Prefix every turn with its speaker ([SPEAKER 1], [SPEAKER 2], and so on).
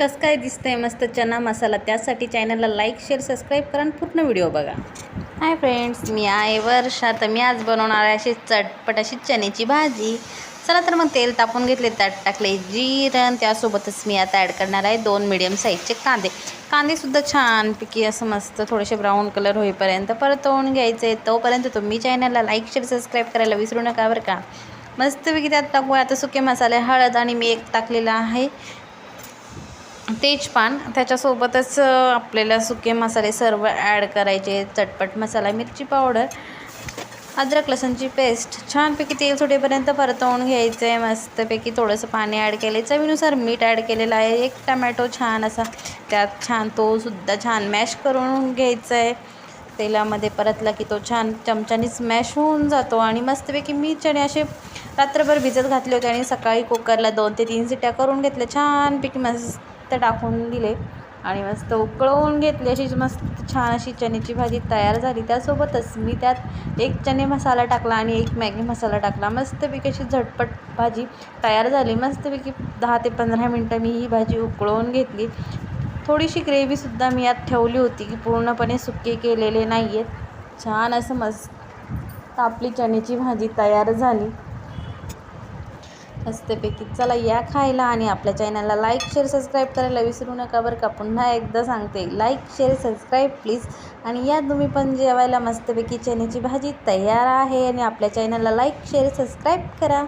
[SPEAKER 1] कसं काय दिसतं आहे मस्त चना मसाला. त्यासाठी चॅनलला लाईक शेअर सबस्क्राईब करा आणि पूर्ण व्हिडिओ बघा. हाय फ्रेंड्स मी आहे वर्षा. तर मी आज बनवणार आहे अशी चटपट अशी चण्याची भाजी. चला तर मग तेल तापून घेतले त्यात टाकले जिरण त्यासोबतच मी आता ॲड करणार आहे दोन मिडियम साईजचे कांदे. कांदेसुद्धा छानपैकी असं मस्त थोडेसे ब्राऊन कलर होईपर्यंत परतवून घ्यायचे. तोपर्यंत तुम्ही चॅनलला लाईक शेअर सबस्क्राईब करायला विसरू नका बरं का. मस्तपैकी त्यात टाकूया आता सुके मसाले हळद आणि मी एक टाकलेला आहे. तेजपान त्याच्यासोबतच आपल्याला सुके मसाले सर्व ॲड करायचे. चटपट मसाला मिरची पावडर अद्रक लसणची पेस्ट छानपैकी तेल सुटेपर्यंत परतवून घ्यायचं आहे मस्तपैकी थोडंसं पाणी ॲड केलं आहे चवीनुसार मीठ ॲड केलेलं आहे. एक टमॅटो छान असा त्यात छान तो सुद्धा छान मॅश करून घ्यायचा आहे तेलामध्ये परतला की तो छान चमच्याने स्मॅश होऊन जातो. आणि मस्तपैकी मी चणे असे रात्रभर भिजत घातले होते आणि सकाळी कुकरला दोन ते तीन सिट्या करून घेतल्या. छानपैकी मस्त टाकून दिले आणि मस्त उकळवून घेतली अशी मस्त छान अशी चण्याची भाजी तयार झाली. त्यासोबतच मी त्यात एक चणे मसाला टाकला आणि एक मॅगी मसाला टाकला. मस्तपैकी अशी झटपट भाजी तयार झाली. मस्तपैकी दहा ते पंधरा मिनटं मी ही भाजी उकळवून घेतली. थोडीशी ग्रेव्हीसुद्धा मी यात ठेवली होती की पूर्णपणे सुके केलेले नाही आहेत छान असं मस्त आपली चण्याची भाजी तयार झाली. मस्तपैकी. चला या खायला आणि आपल्या चॅनलला लाईक शेअर सबस्क्राईब करायला विसरू नका बरं का. पुन्हा एकदा सांगते लाईक शेअर सबस्क्राईब प्लीज आणि या तुम्ही पण जेवायला मस्तपैकी चण्याची भाजी तयार आहे आणि आपल्या चॅनलला लाईक शेअर सबस्क्राईब करा.